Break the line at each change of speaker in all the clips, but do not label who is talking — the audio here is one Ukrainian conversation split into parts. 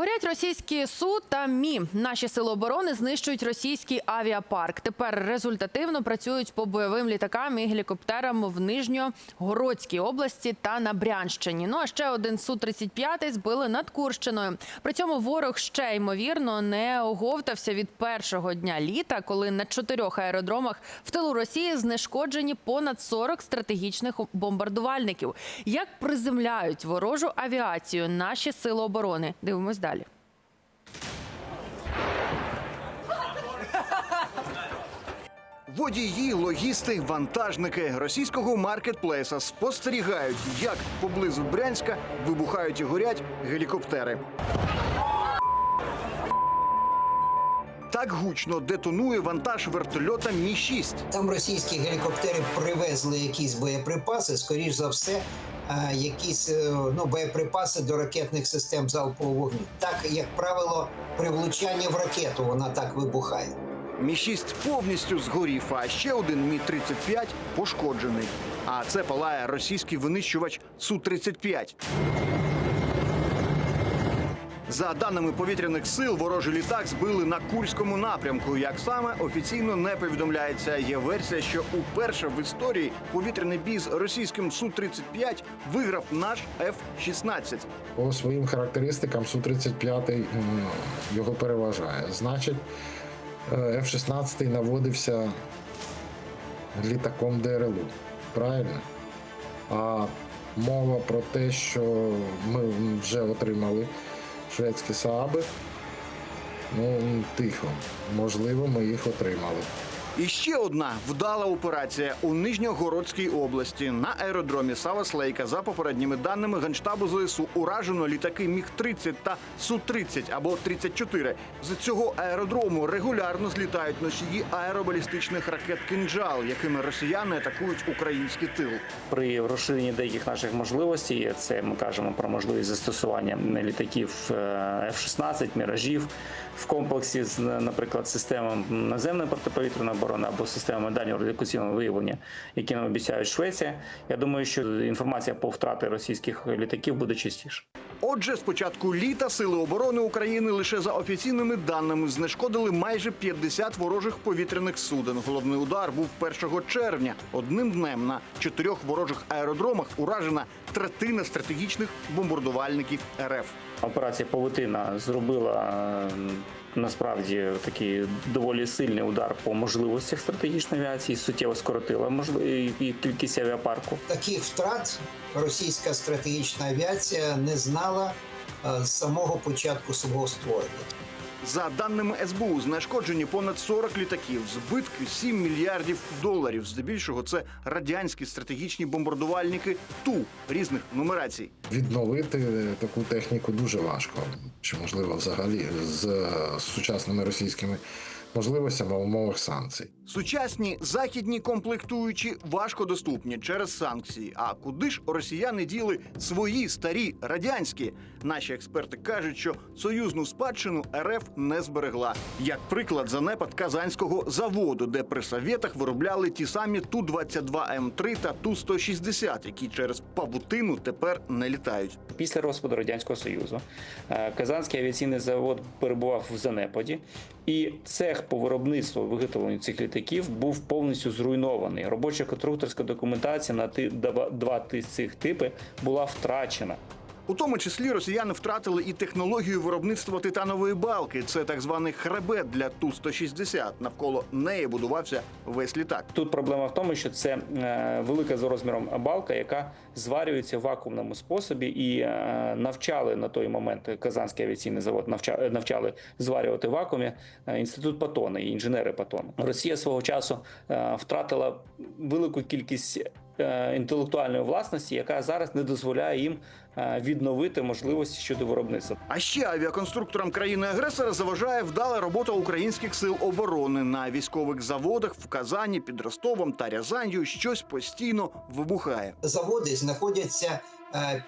Горять російські су та мі. Наші сили оборони знищують російський авіапарк. Тепер результативно працюють по бойовим літакам і гелікоптерам в Нижньогородській області та на Брянщині. Ну а ще один су 35 збили над Курщиною. При цьому ворог ще ймовірно не оговтався від першого дня літа, коли на чотирьох аеродромах в тилу Росії знешкоджені понад 40 стратегічних бомбардувальників. Як приземляють ворожу авіацію наші сили оборони? Дивимось далі.
Водії, логісти, вантажники російського маркетплейса спостерігають, як поблизу Брянська вибухають і горять гелікоптери. Так гучно детонує вантаж вертольота Мі 6
Там російські гелікоптери привезли якісь боєприпаси, скоріш за все, якісь е, ну, боєприпаси до ракетних систем залпового вогню. Так, як правило, при влучанні в ракету вона так вибухає.
Мі 6 повністю згорів, а ще один Мі 35 пошкоджений. А це палає російський винищувач Су 35 За даними повітряних сил, ворожий літак збили на курському напрямку. Як саме офіційно не повідомляється, є версія, що уперше в історії повітряний бій з російським Су 35 виграв наш F-16.
По своїм характеристикам Су-35 його переважає. Значить, е, F-16 наводився літаком ДРЛУ. Правильно? А мова про те, що ми вже отримали шведські Сааби, ну, тихо. Можливо, ми їх отримали.
І ще одна вдала операція у Нижньогородській області на аеродромі Саваслейка. За попередніми даними генштабу ЗСУ уражено літаки Міг 30 та Су 30 або 34 З цього аеродрому регулярно злітають носії аеробалістичних ракет «Кинджал», якими росіяни атакують український тил.
при розширенні деяких наших можливостей. Це ми кажемо про можливість застосування літаків е, F-16, міражів в комплексі з, наприклад, системами наземної протиповітряної оборони або системами дальнього радіокаційного виявлення, які нам обіцяють Швеція. Я думаю, що інформація по втрати російських літаків буде частіше.
Отже, з початку літа сили оборони України лише за офіційними даними знешкодили майже 50 ворожих повітряних суден. Головний удар був 1 червня. Одним днем на чотирьох ворожих аеродромах уражена третина стратегічних бомбардувальників РФ.
Операція Павутина зробила е, насправді такий доволі сильний удар по можливостях стратегічної авіації, суттєво скоротила можливі кількість авіапарку.
Таких втрат російська стратегічна авіація не знала е, з самого початку свого створення.
За даними СБУ, знешкоджені понад 40 літаків, збитки 7 мільярдів доларів. Здебільшого це радянські стратегічні бомбардувальники Ту різних нумерацій.
Відновити таку техніку дуже важко, чи можливо взагалі з е, сучасними російськими можливостями в умовах санкцій.
Сучасні західні комплектуючі важко доступні через санкції. А куди ж росіяни діли свої старі радянські? Наші експерти кажуть, що союзну спадщину РФ не зберегла. Як приклад, занепад казанського заводу, де при совєтах виробляли ті самі ту 22 м 3 та ту 160 які через павутину тепер не літають.
Після розпаду радянського союзу е, Казанський авіаційний завод перебував в занепаді, і цех по виробництву виготовленню цих літаків був повністю зруйнований. Робоча конструкторська документація на два- з цих типи була втрачена.
У тому числі росіяни втратили і технологію виробництва титанової балки. Це так званий хребет для ту 160 Навколо неї будувався весь літак.
Тут проблема в тому, що це е, велика за розміром балка, яка зварюється в вакуумному способі, і е, навчали на той момент Казанський авіаційний завод навча- навчали зварювати в вакуумі е, інститут Патона і інженери Патону. Росія свого часу втратила велику кількість. Інтелектуальної власності, яка зараз не дозволяє їм відновити можливості щодо виробництва.
А ще авіаконструкторам країни-агресора заважає вдала робота українських сил оборони на військових заводах в Казані, під Ростовом та Рязанью. Щось постійно вибухає.
Заводи знаходяться е,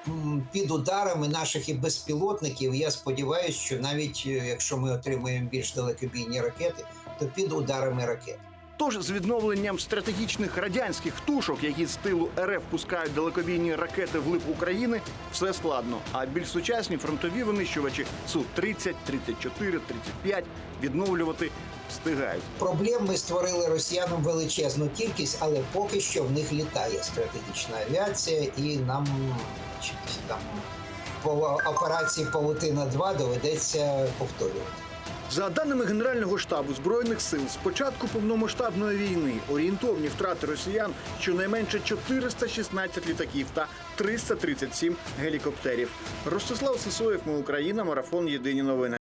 під ударами наших і безпілотників. Я сподіваюся, що навіть е, якщо ми отримаємо більш далекобійні ракети, то під ударами ракет.
Тож з відновленням стратегічних радянських тушок, які з тилу РФ пускають далекобійні ракети вглиб України, все складно. А більш сучасні фронтові винищувачі су 30 34 35 відновлювати встигають.
Проблем ми створили росіянам величезну кількість, але поки що в них літає стратегічна авіація, і нам там по операції Павутина 2 доведеться повторювати.
За даними Генерального штабу збройних сил, з початку повномасштабної війни орієнтовні втрати росіян щонайменше 416 літаків та 337 гелікоптерів. Ростислав Сисоєв, ми Україна, марафон Єдині новини.